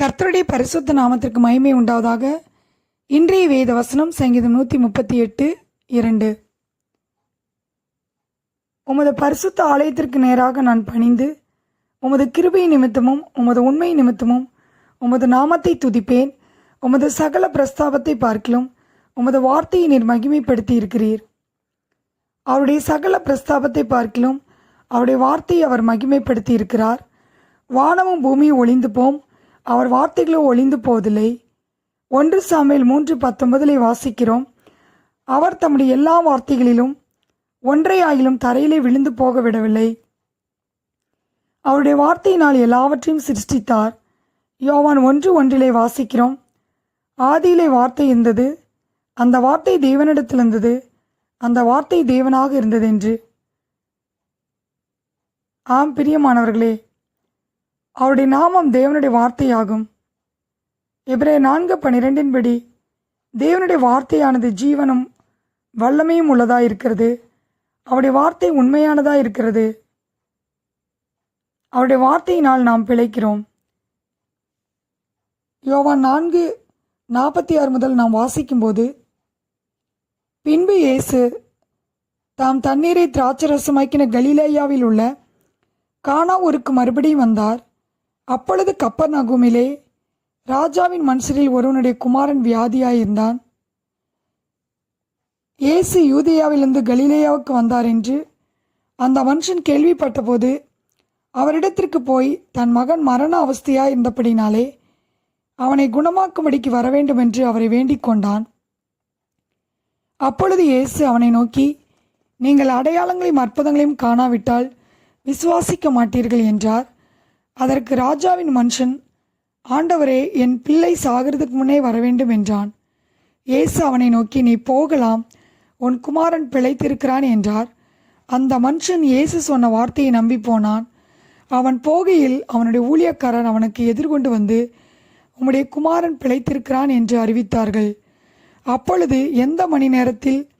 கர்த்தருடைய பரிசுத்த நாமத்திற்கு மகிமை உண்டாவதாக. இன்றைய வேத வசனம் சங்கீதம் நூற்றி முப்பத்தி எட்டு இரண்டு. உமது பரிசுத்த ஆலயத்திற்கு நேராக நான் பணிந்து உமது கிருபை நிமித்தமும் உமது உண்மை நிமித்தமும் உமது நாமத்தை துதிப்பேன் உமது சகல பிரஸ்தாபத்தை பார்க்கிலும் உமது வார்த்தையை நீர் மகிமைப்படுத்தி இருக்கிறீர். அவருடைய சகல பிரஸ்தாபத்தை பார்க்கிலும் அவருடைய வார்த்தையை அவர் மகிமைப்படுத்தி இருக்கிறார். வானமும் பூமியும் ஒளிந்து போம் அவர் வார்த்தைகளோ ஒளிந்து போவதில்லை. ஒன்று சாமியில் மூன்று பத்தொன்பதிலே வாசிக்கிறோம். அவர் தம்முடைய எல்லா வார்த்தைகளிலும் ஒன்றை ஆகிலும் தரையிலே விழுந்து போக விடவில்லை. அவருடைய வார்த்தையினால் எல்லாவற்றையும் சிருஷ்டித்தார். யோவான் ஒன்று ஒன்றிலே வாசிக்கிறோம். ஆதியிலே வார்த்தை இருந்தது. அந்த வார்த்தை தேவனிடத்தில் இருந்தது. அந்த வார்த்தை தேவனாக இருந்தது என்று. ஆம் பிரியமானவர்களே அவருடைய நாமம் தேவனுடைய வார்த்தையாகும். எபிரே நான்கு பனிரெண்டின்படி தேவனுடைய வார்த்தையானது ஜீவனும் வல்லமையும் உள்ளதாக இருக்கிறது? அவருடைய வார்த்தை உண்மையானதாக இருக்கிறது? அவருடைய வார்த்தையினால் நாம் பிழைக்கிறோம். யோவான் நான்கு நாற்பத்தி ஆறு முதல் நாம் வாசிக்கும்போது பின்பு இயேசு தாம் தண்ணீரை திராட்சரசமாக்கின கலீலேயாவில் உள்ள கானா ஊருக்கு மறுபடியும் வந்தார். அப்பொழுது கப்பர் நகுமிலே ராஜாவின் மனுஷரில் ஒருவனுடைய குமாரன் வியாதியாயிருந்தான். இயேசு யூதியாவிலிருந்து கலிலேயாவுக்கு வந்தார் என்று அந்த மனுஷன் கேள்விப்பட்டபோது அவரிடத்திற்கு போய் தன் மகன் மரண அவஸ்தையாய் இருந்தபடினாலே அவனை குணமாக்கும்படிக்கு வர வேண்டும் என்று அவரை வேண்டிக் கொண்டான். அப்பொழுது இயேசு அவனை நோக்கி நீங்கள் அடையாளங்களையும் அற்புதங்களையும் காணாவிட்டால் விசுவாசிக்க மாட்டீர்கள் என்றார். அதற்கு ராஜாவின் மனுஷன் ஆண்டவரே என் பிள்ளை சாகிறதுக்கு முன்னே வர வேண்டும் என்றான். இயேசு அவனை நோக்கி நீ போகலாம் உன் குமாரன் பிழைத்திருக்கிறான் என்றார். அந்த மனுஷன் இயேசு சொன்ன வார்த்தையை நம்பி போனான். அவன் போகையில் அவனுடைய ஊழியக்காரன் அவனுக்கு எதிர்கொண்டு வந்து உம்முடைய குமாரன் பிழைத்திருக்கிறான் என்று அறிவித்தார்கள். அப்பொழுது எந்த மணி நேரத்தில்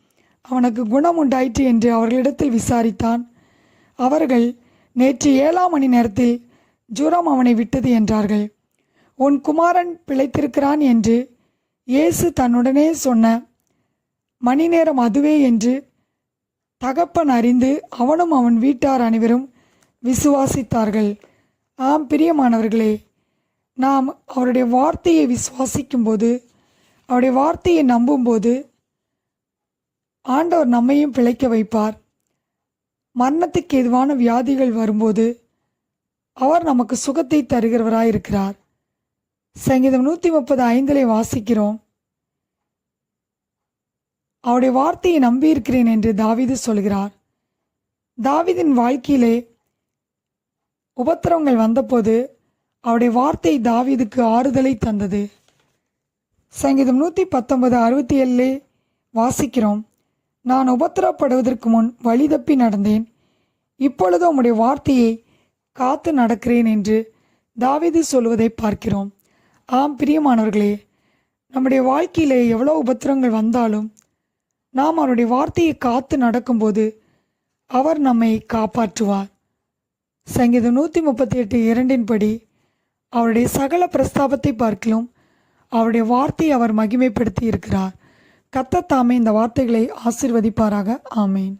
அவனுக்கு குணம் உண்டாயிற்று என்று அவர்களிடத்தில் விசாரித்தான். அவர்கள் நேற்று ஏழாம் மணி நேரத்தில் ஜுரம் அவனை விட்டது என்றார்கள். உன் குமாரன் பிழைத்திருக்கிறான் என்று இயேசு தன்னுடனே சொன்ன மணி நேரம் அதுவே என்று தகப்பன் அறிந்து அவனும் அவன் வீட்டார் அனைவரும் விசுவாசித்தார்கள். ஆம் பிரியமானவர்களே நாம் அவருடைய வார்த்தையை விசுவாசிக்கும்போது அவருடைய வார்த்தையை நம்பும்போது ஆண்டவர் நம்மையும் பிழைக்க வைப்பார். மரணத்துக்கு எதுவான வியாதிகள் வரும்போது அவர் நமக்கு சுகத்தை தருகிறவராயிருக்கிறார். சங்கீதம் நூற்றி முப்பது ஐந்திலே வாசிக்கிறோம். அவருடைய வார்த்தையை நம்பியிருக்கிறேன் என்று தாவிது சொல்கிறார். தாவிதின் வாழ்க்கையிலே உபத்திரவங்கள் வந்தபோது அவருடைய வார்த்தை தாவீதுக்கு ஆறுதலை தந்தது. சங்கீதம் நூற்றி பத்தொன்பது அறுபத்தி ஏழிலே வாசிக்கிறோம். நான் உபத்திரப்படுவதற்கு முன் வழி தப்பி நடந்தேன். இப்பொழுது உம்முடைய வார்த்தையை காத்து நடக்கிறேன் என்று தாவிது சொல்வதை பார்க்கிறோம். ஆம் பிரியமானவர்களே நம்முடைய வாழ்க்கையிலே எவ்வளோ உபத்திரங்கள் வந்தாலும் நாம் அவருடைய வார்த்தையை காத்து நடக்கும்போது அவர் நம்மை காப்பாற்றுவார். சங்கீதம் நூற்றி முப்பத்தி எட்டு இரண்டின்படி அவருடைய சகல பிரஸ்தாபத்தை பார்க்கிலும் அவருடைய வார்த்தையை அவர் மகிமைப்படுத்தி இருக்கிறார் கத்தத்தாமே இந்த வார்த்தைகளை ஆசிர்வதிப்பாராக. ஆமேன்.